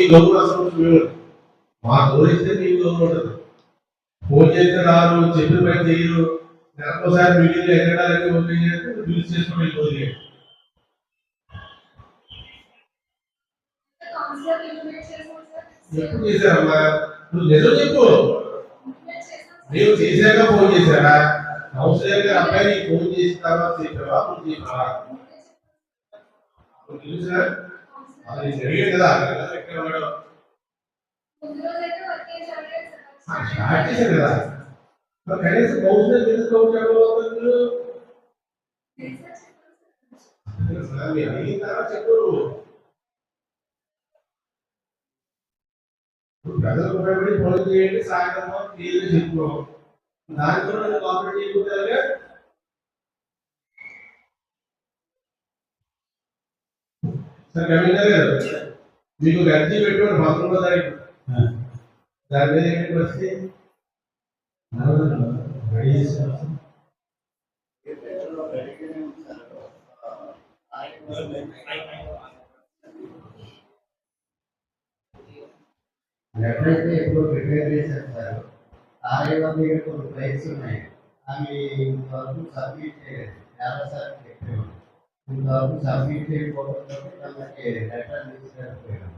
ఈ గౌరవం అసలు మా గౌరవిస్తే మీకు గౌరవం ఉండదు. ఫోన్ చేస్తే రారు చెప్పిన పని చేయరు. నెలకోసారి మీటింగ్ ఎక్కడానికి ఓపెన్ చేస్తే యూజ్ చేసుకొని వెళ్ళిపోతుంది ఎప్పుడు చేశారమ్మా? నువ్వు నిజం చెప్పు. నీవు చేశాక ఫోన్ చేశారా కౌన్సిలర్ గారు అబ్బాయి నీకు ఫోన్ చేసిన తర్వాత చెప్పావా? ఫోన్ చెప్పావా అది నీకు కదా ఎక్కడ ఉన్నాడో స్టార్ట్ చేశారు కదా కనీసం ఎందుకు చెప్పు ఉపయోగపడి చేయండి సాయంత్రం తీరు సార్ కమిషనర్ గారు మీకు ఒక అర్జీ పెట్టుకోండి పంతొమ్మిదో తారీఖు దాని మీద ఏంటి వస్తే రెడీ చేశారు లెటర్ అయితే ఎప్పుడు ప్రిపేర్ చేశారు సార్ ఆర్ఐ దగ్గర కొన్ని ఫైల్స్ ఉన్నాయి అవి ఇంతవరకు సబ్మిట్ చేయలేదు చాలా సార్లు చెప్పాము ఇంతవరకు సబ్మిట్ చేయకపోవడంతో తమకి లెటర్ తీసుకెళ్ళిపోయాం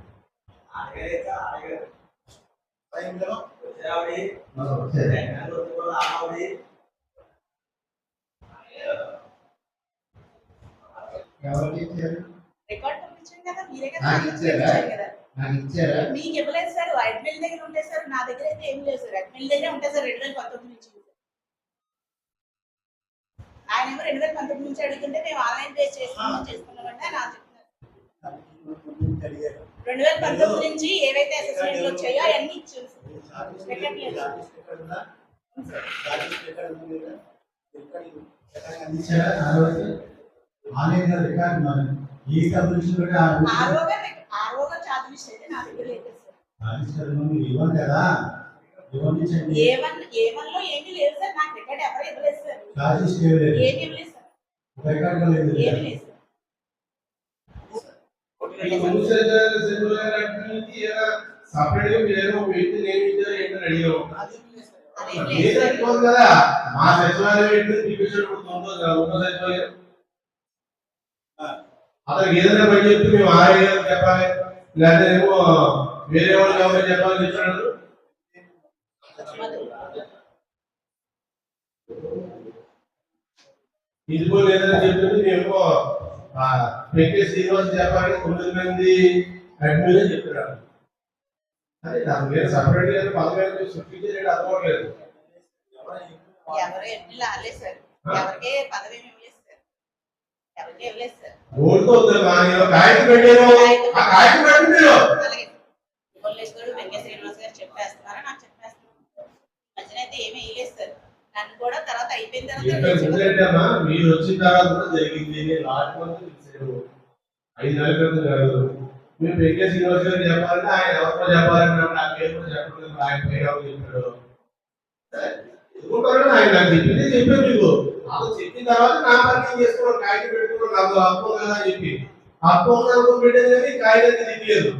మాకు వచ్చేది ఎవరికి ఇచ్చారు రికార్డ్ పంపించాను కదా మీరే కదా నాకు నాకు ఇచ్చారా? ఇచ్చారు కదా. నాకు ఇచ్చారా? మీకు ఇవ్వలేదు సార్ అడ్మిన్ దగ్గర ఉంటాయి సార్ నా దగ్గర అయితే ఏం లేదు సార్. అడ్మిన్ దగ్గర ఉంటాయి సార్ రెండు వేల పంతొమ్మిది నుంచి. ఆయన ఏమో రెండు వేల పంతొమ్మిది నుంచి అడుగుతుంటే మేము ఆన్లైన్ పే చేసుకున్నాం చేసుకున్నామంటే నా చెప్తున్నారు రెండు వేల పంతొమ్మిది నుంచి ఏవైతే అసెస్మెంట్లు వచ్చాయో అవన్నీ ఇచ్చారు. ఆరోగా ఆరోగా చార్జ్ లిస్ట్ అయితే నా దగ్గర లేదు సార్. కదా. ఏమీ లేదు సార్. నాకు రికార్డ్ ఎవరు ఇవ్వలేదు సార్ ఏమీ ఇవ్వలేదు సార్. ఏమీ లేదు సార్. సపరేట్గా మీరు ఏంటని కదా మా సచివాలయం ఏంటి? ఉన్న సచివాలయం. అతనికి ఏదైనా పని చెప్తే మేము చెప్పాలి. లేదా ఏమో వేరే వాళ్ళకి ఎవరైనా చెప్పాలని చెప్పాడు ఇదిగో లేదని చెప్తుంటే మేము వెంకటేష్ శ్రీనివాస్ చెప్పాలి తొమ్మిది మంది అడ్మిన్ అదే నాకు సపరేట్గా పదవి సృష్టించేది అర్థమవట్లేదు ఎవరు ఎన్ని లాలేదు సార్ ఎవరికే పదవి ఏమి ఓటుతో కాగితం ఆ కాగితం వెంకయ్య శ్రీనివాస్ గారు చెప్పేస్తున్నారు? నాకు చెప్పేస్తున్నారు. మధ్యన అయితే ఏమీ వేయలేదు సార్. నన్ను కూడా తర్వాత అయిపోయిన తర్వాత మీరు వచ్చిన తర్వాత కూడా జరిగింది. లాస్ట్ మంత్ ఐదు నెలల కాదు. మీరు వెంకయ్య శ్రీనివాస్ గారు చెప్పాలంటే ఆయన ఎవరితో చెప్పాలని నాకు పేరు కూడా చెప్పలేదు. ఆయన పేరు ఎవరు చెప్పాడు? ఎందుకుంటారో ఆయన నాకు చెప్పింది చెప్పాను మీకు. నాకు చెప్పిన తర్వాత నా పని నేను కాగితం పెట్టుకున్నాను. నాకు అప్పం కదా అని చెప్పి. అప్పం అనుకుని పెట్టేది కానీ కాగితం దిగలేదు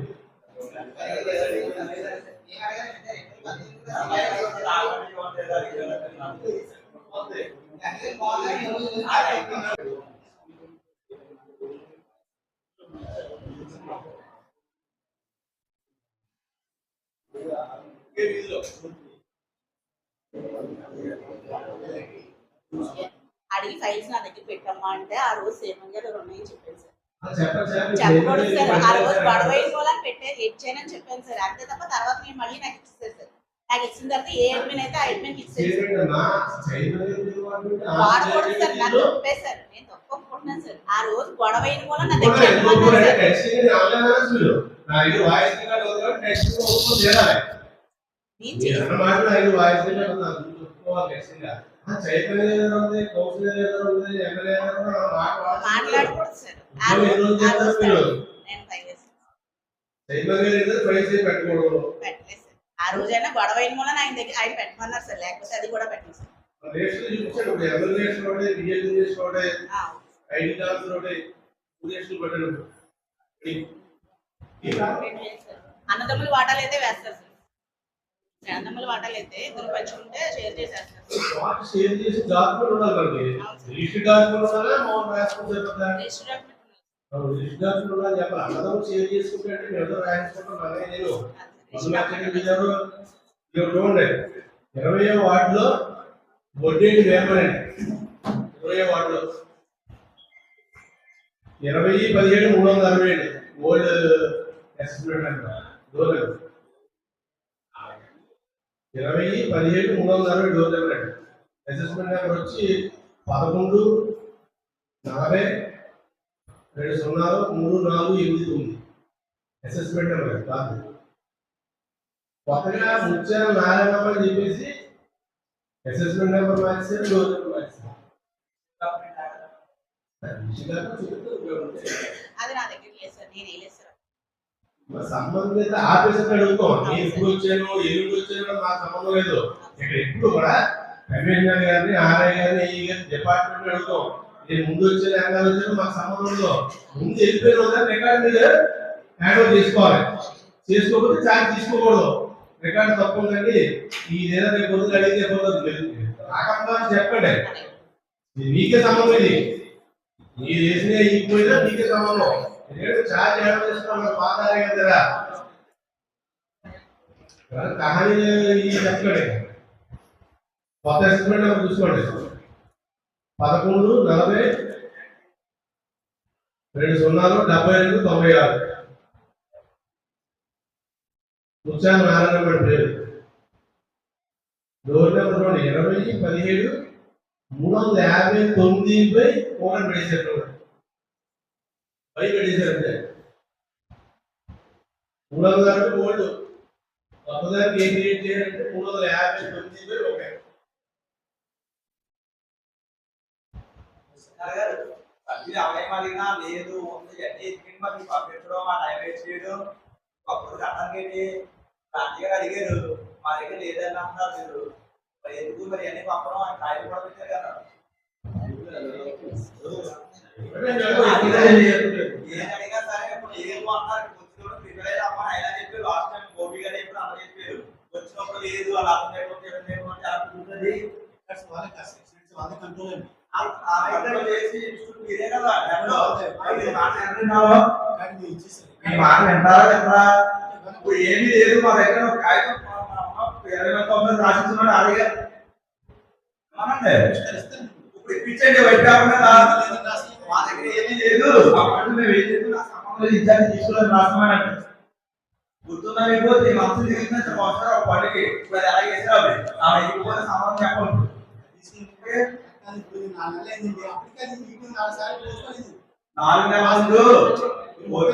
అడిగి ఫైల్స్ నా దగ్గర పెట్టమ్మా అంటే ఆ రోజు సేమన్ గారు ఉన్నాయని చెప్పాను సార్. చెప్పకూడదు సార్ ఆ రోజు గొడవ అయిపోవాలని పెట్టే ఇచ్చానని చెప్పాను సార్. అంతే తప్ప తర్వాత నేను మళ్ళీ నాకు ఇచ్చేసారు సార్. నాకు ఇచ్చిన తర్వాత ఏ అడ్మిన్ అయితే ఆ అడ్మిన్ వాడు కూడా సార్. నన్ను ఒప్పేశారు. నేను తప్పు ఒప్పుకుంటున్నాను సార్. ఆ రోజు గొడవ అయిన కూడా నా దగ్గర. మాట్లాడకూడదు సార్. ఆ రోజు. నేను పెట్టుకోవడం. ఆ రోజైనా గొడవ అయిన వల్ల ఆయన దగ్గర ఆయన పెట్టమన్నారు సార్ లేకపోతే అది కూడా పెట్టలేదు సార్. అన్నదమ్ముల వాటాలు అయితే వేస్తారు సార్. అన్నదమ్ముల వాటాలు అయితే ఇద్దరు పంచుకుంటే షేర్ చేసేస్తారు డాక్యుమెంట్ ఉండాలి చూడండి. ఇరవై వార్డులో బొడ్డేటి వేమనండి ఇరవై వార్డులో. ఇరవై పదిహేడు మూడు వందల అరవై ఏడు. ఓల్డ్ ఎస్టిమేట్ డోర్ ఇరవై పదిహేడు మూడు వందల అరవై డోర్ నెంబర్ అసెస్మెంట్ నెంబర్ వచ్చి పదకొండు నలభై రెండు సున్నాలు మూడు నాలుగు ఎనిమిది తొమ్మిది. అసెస్మెంట్ నెంబర్ కాదు. కొత్తగా ముత్యాల నారాయణ అని చెప్పేసి అసెస్మెంట్ నెంబర్ మార్చారు డోర్ నెంబర్ మార్చారు లేదు. సంబంధిత ఆఫీసర్ అడుగుతాం నేను ఎప్పుడు వచ్చాను ఎల్లుండి వచ్చాను నాకు సంబంధం లేదు. ఇక్కడ ఎప్పుడు కూడా కమిషనర్ గారిని ఆర్ఐ గారిని ఈ గారిని డిపార్ట్మెంట్ అడుగుతాం నేను ముందు వచ్చాను వెనకాల వచ్చాను మాకు సంబంధం ఉండదు ముందు వెళ్ళిపోయిన రికార్డ్ మీద హ్యాండ్ ఓవర్ చేసుకోవాలి. చేసుకోకపోతే ఛార్జ్ తీసుకోకూడదు. రికార్డు తప్పు ఉందండి ఈ ఏదైనా రేపు పొద్దున అడిగితే పోతుంది రాకుండా అని చెప్పండి. నీకే సంబంధం ఇది. మీరు చేసిన ఇచ్చిపోయినా నీకే సంబంధం. నేను ఛార్జ్ హ్యాండ్ చేస్తున్నాను పాత కదా కహానీ చెప్పండి. కొత్త ఎస్టిమేట్ నెంబర్ చూసుకోండి. పదకొండు నలభై రెండు సున్నాలు డెబ్బై రెండు తొంభై ఆరు. ముత్యాల నారాయణ గారి పేరు డోర్ నెంబర్ చూడండి ఇరవై పదిహేడు మూడు వందల యాభై తొమ్మిది బై మూడు వందల పెట్టేశారు పై పెట్టేశారు అంటే మూడు వందల అరవై ఓల్డ్. కొత్తదానికి ఏం క్రియేట్ చేయాలంటే మూడు వందల యాభై తొమ్మిది బై ఒక సభ్యులు అవయం లేదు ఉంది అన్ని ఎత్తుకుని మరి పంపించడం ఆ టైం వేస్ట్ చేయడం అప్పుడు క్రాంతి గారు అడిగారు మా దగ్గర లేదని అంటున్నారు మీరు ఎందుకు మరి అన్ని పంపడం అని టైం కూడా పెట్టారు కదా ఏం అడిగా సరే ఇప్పుడు లేదు అన్నారు వచ్చినప్పుడు ప్రిపేర్ అయ్యి అమ్మ ఆయన చెప్పారు లాస్ట్ టైం గారు చెప్పారు అన్న చెప్పారు వచ్చినప్పుడు లేదు అర్థం ఏం అలా కంట్రోల్ మీరే కదా వింటున్నావా? మీ మాట వింటారా వినరా? ఇప్పుడు ఏమీ లేదు మా దగ్గర ఒక కాగితం ఇరవై తొమ్మిది రాసిస్తున్నాడు అడిగా అనండి. ఇప్పుడు ఇప్పించండి వైట్ కాకుండా మా దగ్గర ఏమీ లేదు. ఆ పండు మేము ఏం లేదు నా సంబంధం ఇచ్చాను తీసుకుని రాస్తున్నానండి గుర్తుందా మీకు? ఈ మంత్రులు తిరిగిన సంవత్సరం ఒక పండుగ ఇప్పుడు అది ఎలా చేసావు ఆ ఇవ్వకపోతే సంబంధం చెప్పండి. నాలుగు నెలల. ముందు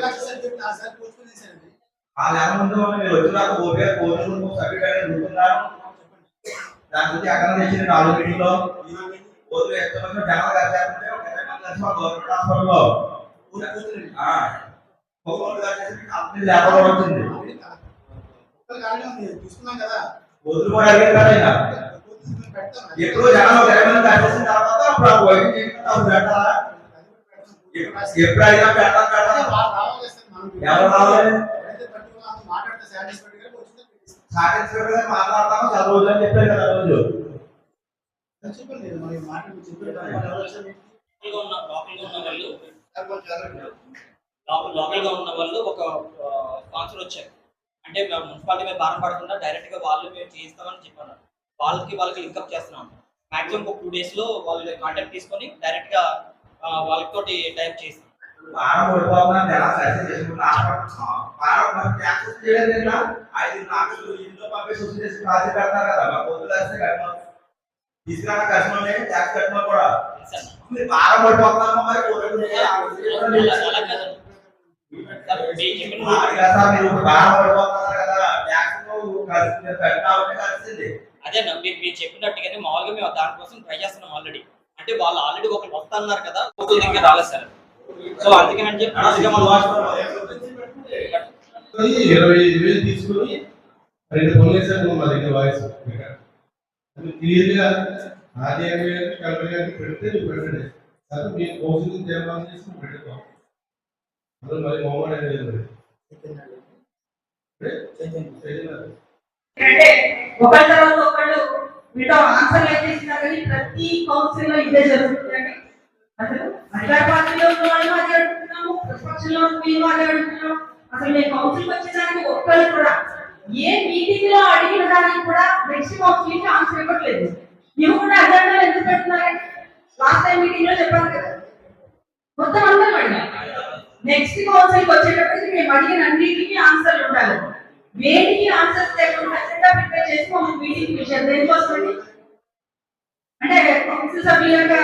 ఆ నెల ముందు మీరు వచ్చినాక ఓకే కోర్టు సర్టిఫికేట్ అనుకున్నారు దాని గురించి అక్కడ తెచ్చిన నాలుగు మీటింగ్లో ఓట్లు ఎంతమంది జనాలు కలిసారంటే ఒక ఇరవై మంది కలిసి మా గవర్నమెంట్ హాస్పిటల్లో ఆ, ఒక ఓట్లు కలిసేసి కంపెనీ లేకపోవడం వచ్చింది ఓట్లు కూడా అడిగారు కదా ఆయన. ఎప్పుడు జనాలు ఒక ఇరవై మంది కలిసేసిన తర్వాత అప్పుడు ఆ వైద్యం చేసిన అప్పుడు పెట్టాలా. గా మాట్లాడతాము చాలా రోజులు అని చెప్పారు కదా రోజు. లోకల్గా ఉన్న లోకల్గా ఉన్న వాళ్ళు లోకల్ లోకల్గా ఉన్న వాళ్ళు ఒక స్పాన్సర్ వచ్చారు. అంటే మేము మున్సిపాలిటీ మీద భారం పడకుండా డైరెక్ట్గా వాళ్ళు మేము చేయిస్తామని చెప్పారు వాళ్ళకి వాళ్ళకి లింకప్ చేస్తున్నాం. మాక్సిమం ఒక టూ డేస్లో వాళ్ళు కాంటాక్ట్ తీసుకొని డైరెక్ట్గా ఆ, వాళ్ళతోటి టైప్ చేసి. తీసుకురాక కష్టమే ట్యాక్స్ కూడా? మీరు మరి? కదా. ట్యాక్స్ కట్టినా కలిసింది. అదే మీరు చెప్పినట్టుగానే మామూలుగా మేము దానికోసం ట్రై చేస్తున్నాం ఆల్రెడీ అంటే వాళ్ళు ఆల్రెడీ ఒకరు వస్తున్నారు కదా ఒకరి దగ్గర రాలేదు సార్. సో అందుకని చెప్పి అందుకే మనం ఇరవై ఐదు వేలు తీసుకుని రెండు పనులు వేసాను మా దగ్గర వాయిస్ అది క్లియర్గా ఆర్డీఎం గారికి కలెక్టర్ గారికి పెడితే నువ్వు పెట్టండి అది మీరు కౌన్సిలింగ్ తీర్మానం చేసుకుని పెట్టుకోం అందులో మరి మొహమాట అనేది లేదు అంటే ఒకళ్ళ తర్వాత ఒకళ్ళు వీటిలో ఆన్సర్లు అయితే కానీ ప్రతి కౌన్సిల్లో ఇదే జరుగుతుందండి. అసలు అధికార పార్టీలో ఉన్న వాళ్ళు అదే అడుగుతున్నాము ప్రతిపక్షంలో మేము అదే అడుగుతున్నాము అసలు మేము కౌన్సిల్ వచ్చేదానికి ఒక్కళ్ళు కూడా ఏ మీటింగ్లో అడిగిన దానికి కూడా నెక్స్ట్ కౌన్సిల్కి ఆన్సర్ ఇవ్వట్లేదు. ఇవి కూడా అజెండాలు ఎందుకు పెడుతున్నారండి లాస్ట్ టైం మీటింగ్లో చెప్పాను కదా. మొత్తం అందరం అడిగాం నెక్స్ట్ కౌన్సిల్కి వచ్చేటప్పటికి మేము అడిగిన అన్నిటికీ ఆన్సర్లు ఉండాలి. వేటికి ఆన్సర్స్ లేకుండా ఖచ్చితంగా ప్రిపేర్ చేసి మీటింగ్ పిలిచారు దేనికోసం అండి అంటే కౌన్సిల్ సభ్యుల యొక్క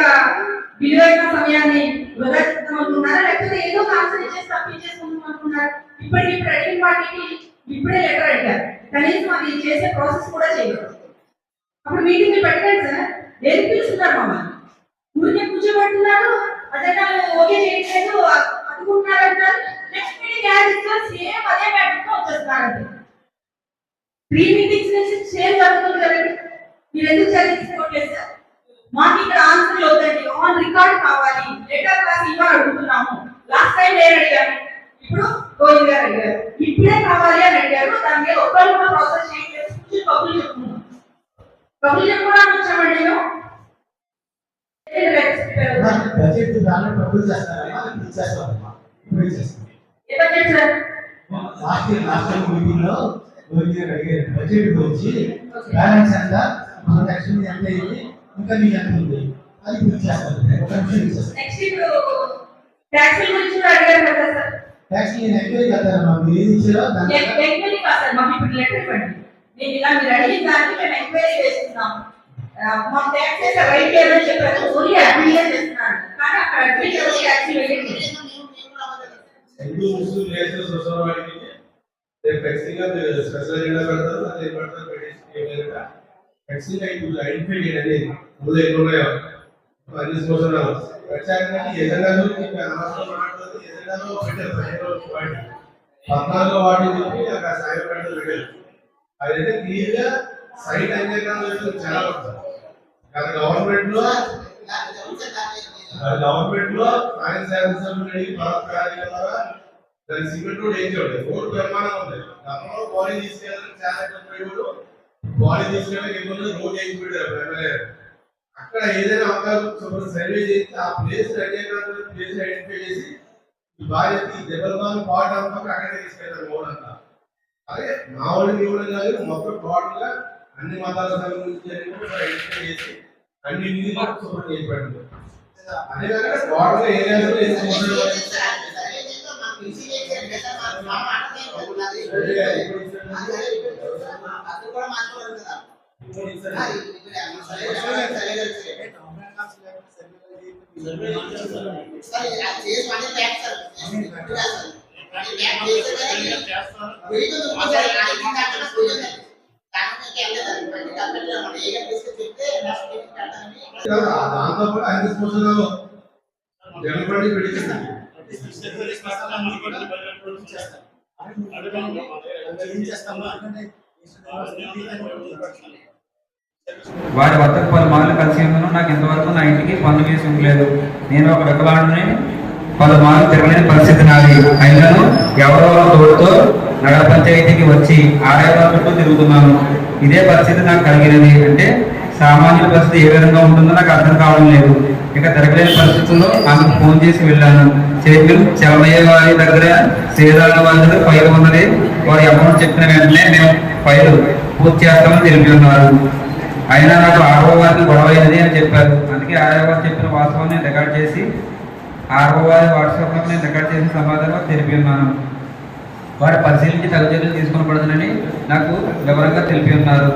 విలువైన సమయాన్ని వృధా చేద్దాం అనుకున్నారా లేకపోతే ఏదో ఒక ఆన్సర్ ఇచ్చేసి తప్పించేసుకుందాం అనుకున్నారా ఇప్పటికి ఇప్పుడు అడిగిన వాటికి ఇప్పుడే లెటర్ అడిగారు. కనీసం అది చేసే ప్రాసెస్ కూడా చేయలేదు అప్పుడు మీటింగ్ పెట్టండి సార్ దేనికి పిలుస్తున్నారు మమ్మల్ని? ఊరికే కూర్చోబెట్టున్నారు అజెండాలు ఓకే చేయట్లేదు అనుకుంటున్నారు అంటారు నెక్స్ట్ మీటింగ్ యాడ్ ఇస్తారు సేమ్ అదే ప్యాటర్న్తో త్రీ మీటింగ్స్ నుంచి సేమ్ జరుగుతుంది కదండి మీరు ఎందుకు సార్ మాకు ఇక్కడ ఆన్సర్లు వద్దండి ఆన్ రికార్డ్ కావాలి. లెటర్ క్లాస్ ఇవ్వాలి అడుగుతున్నాము. లాస్ట్ టైం నేను అడిగాను ఇప్పుడు గోవింద్ గారు అడిగారు. ఇప్పుడే కావాలి అని అడిగారు. దాని మీద ఒక్కరు కూడా ప్రాసెస్ చేయలేదు కూర్చొని కబుర్లు చెప్పుకున్నాం కబుర్లు చెప్పుకోవడానికి వచ్చామండి మేము. Budget propose sir? Last last మీటింగ్లో బడ్జెట్ గురించి బ్యాలెన్స్ ఎంత? మన నెక్స్ట్ మీద ఎంత అయింది? ఇంకా మీకు ఎంత ఉంది? అది ఇప్పుడు ఇచ్చేస్తాను ఒక నిమిషం గురించి ట్యాక్స్ నేను ఎంక్వైరీ చేస్తానమ్మా మీరు ఏది ఇచ్చారో దాని ఎంక్వైరీ కాదు సార్ మాకు ఇప్పుడు లెటర్ ఇవ్వండి. నేను ఇలా మీరు అడిగిన దానికి మేము ఎంక్వైరీ చేస్తున్నాం. ఆ, మా ట్యాక్స్ రైట్ లేదని చెప్పారు? ఓన్లీ అడ్మిట్ చేస్తున్నాను. కానీ అక్కడ ట్యాక్స్ రేపు ఖచ్చితంగా స్పెషల్ అజెండా పెడతారు? అదే పెడతారు పెట్టేసి ఖచ్చితంగా ఇప్పుడు ఐడెంటిఫై చేయండి ముందు అన్ని ప్రత్యేకంగా పద్నాలుగో వాటి చెప్పి అక్కడ సాయం పెట్టారు అదైతే క్లియర్గా సైట్ చాలా గత గవర్నమెంట్లో గవర్నమెంట్లో సైన్స్ సర్వీస్ భారత కార్యాలయ దాని సిమెంట్ రోడ్ ఏం చూడండి రోడ్ బ్రహ్మాండం ఉంది. గతంలో బాడీ తీసుకెళ్ళాలని చాలా చెప్పేవాడు బాడీ తీసుకెళ్ళడానికి ఇబ్బంది రోడ్ ఏం పెట్టారు ఎమ్మెల్యే. అక్కడ ఏదైనా అవకాశం సర్వే చేస్తే ఆ ప్లేస్ ప్లేస్ ఐడెంటిఫై చేసి ఈ బాధ్యత ఈ దెబ్బలమాన పాట అంతా అక్కడే తీసుకెళ్తారు రోడ్ అంతా అలాగే మా వాళ్ళు ఇవ్వడం కాదు మొత్తం టోటల్గా అన్ని మతాల సంబంధించి ఐడెంటిఫై చేసి అన్ని నిధులు శుభ్రం చేసి పెట్టండి అదే కాకుండా టోటల్ ఏరియాలో దాంతో పాటు ఐదు సంవత్సరాలు జనపడి పెట్టింది వారి వద్దకు పలుమార్లు కలిసి ఉన్నాను నాకు ఇంతవరకు నా ఇంటికి పన్ను వేసి ఉండలేదు. నేను ఒక వికలాంగుని పలుమార్లు తిరగలేని పరిస్థితి నాది. అయినను ఎవరో తోడుతో నగర పంచాయతీకి వచ్చి ఆలయాల చుట్టూ తిరుగుతున్నాను. ఇదే పరిస్థితి నాకు కలిగినది. అంటే సామాన్య పరిస్థితి ఏ విధంగా ఉంటుందో నాకు అర్థం కావడం లేదు. ఇక తిరగలేని పరిస్థితుల్లో ఆమెకు ఫోన్ చేసి వెళ్ళాను. చేతులు చలమయ్యే వారి దగ్గర శ్రీరామ వారి దగ్గర ఫైల్ ఉన్నది. వారి అమౌంట్ చెప్పిన వెంటనే మేము ఫైల్ పూర్తి చేస్తామని తెలిపి ఉన్నారు. అయినా నాకు ఆరో వారికి గొడవ అయింది అని చెప్పారు. అందుకే ఆరో వారు చెప్పిన వాస్తవాన్ని రికార్డ్ చేసి ఆరో వారి వాట్సాప్లో నేను రికార్డ్ చేసిన సమాధానం తెలిపి ఉన్నాను. వారు పరిశీలించి తగు చర్యలు తీసుకుని పడుతుందని నాకు వివరంగా తెలిపి ఉన్నారు.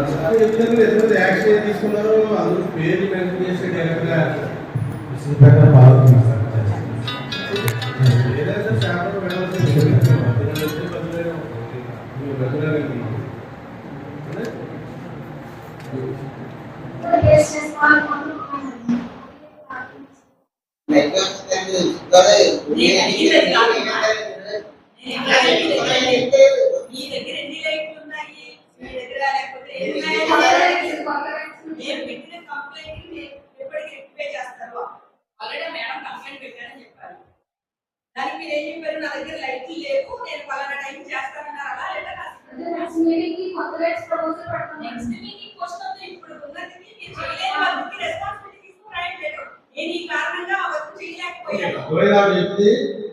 இந்த பேரை பார்த்து రేట్స్ ప్రపోజల్ పెడతాం నెక్స్ట్ మీటింగ్ క్వశ్చన్ ఇప్పుడు ఉన్నది. మీరు చేయలేని వాళ్ళకి రెస్పాన్సిబిలిటీ తీసుకురాయడం లేదు. నేను ఈ కారణంగా ఆ వర్క్ చేయలేకపోయాను. అర్థమైందా చెప్పింది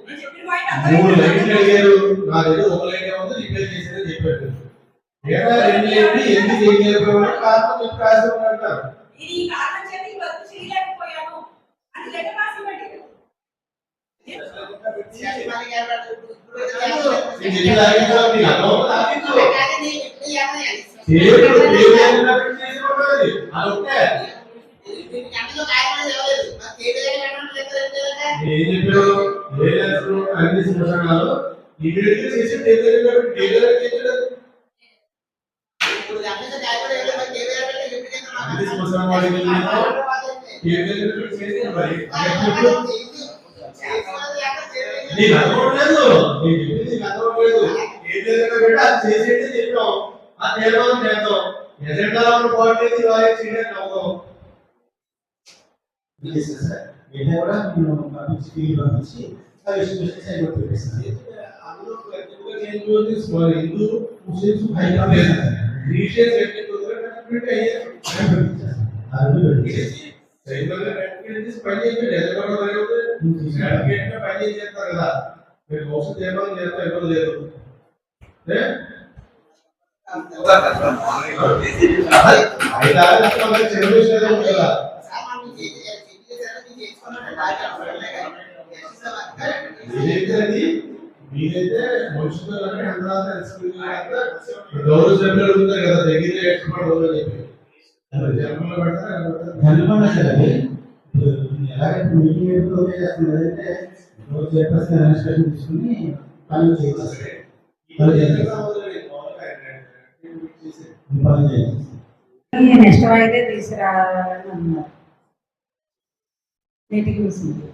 నేను చెప్పిన పాయింట్ మూడు లైట్లు? అడిగారు నా దగ్గర ఒక లైట్ ఉంది రిపేర్ చేసేదని చెప్పారు. ఏడా రెండు లైట్లు ఎందుకు చేయలేకపోయారు కారణం చెప్పి రాసి అంటారు. నేను ఈ కారణం చేత ఈ వర్క్ చేయలేకపోయాను. అని లెటర్ రాసి పెట్టారు నేను ఎన్ని లాగించో నీకు అర్థమవుతుందా? లాగించు. చేతులు దేవుడు చేసినట్టు చేసుకోవాలి. అదొకటే. ఏం చెప్పారు ఏ అన్ని చేసి అన్ని వాడికి టేబుల్ చేసి మరి ఎప్పుడు నీకు అర్థమవట్లేదు నేను చెప్పింది నీకు అర్థమవట్లేదు ఏం లేదంటే పెట్టి అది చేసేది చెప్పాం అది చేద్దాం చేద్దాం ఎజెండాలో ఉన్న పార్టీ వారి చేయడానికి అవుతాం ఏదైనా కూడా నేను పంపించి టీవీ పంపించి ఆ విషయం సైడ్ పెట్టేస్తాను అందులో ప్రతిగా చేంజ్ తీసుకోవాలి హిందూ ముస్లిమ్స్ భయం లేదు రిలీజియస్ ఎట్లా అయ్యారు సైనికులుగా కట్టుకుని పని చేయండి ఎదుర్కొన్న అవుతుంది సర్టిఫికేట్ పని చేసి చేస్తారు కదా. మీరు మోసం చేయడం చేస్తాం లేదు మీరైతే మనుషులు అందరూ గౌరవ సభ్యులు అడుగుతారు కదా దగ్గర ఎక్స్పర్ట్ అవుతుంది చెప్పి. జన్మలో సార్ ఎలాగైతే మీటింగ్ ఎప్పుడు ఓకే చేస్తున్నదంటే రోజు చెప్పేసి అడ్మినిస్ట్రేషన్ తీసుకుని పనులు చేసేస్తారు పనులు చేసేస్తారు నెక్స్ట్ అయితే తీసుకురావాలని అన్నారు. మీటింగ్ సేపు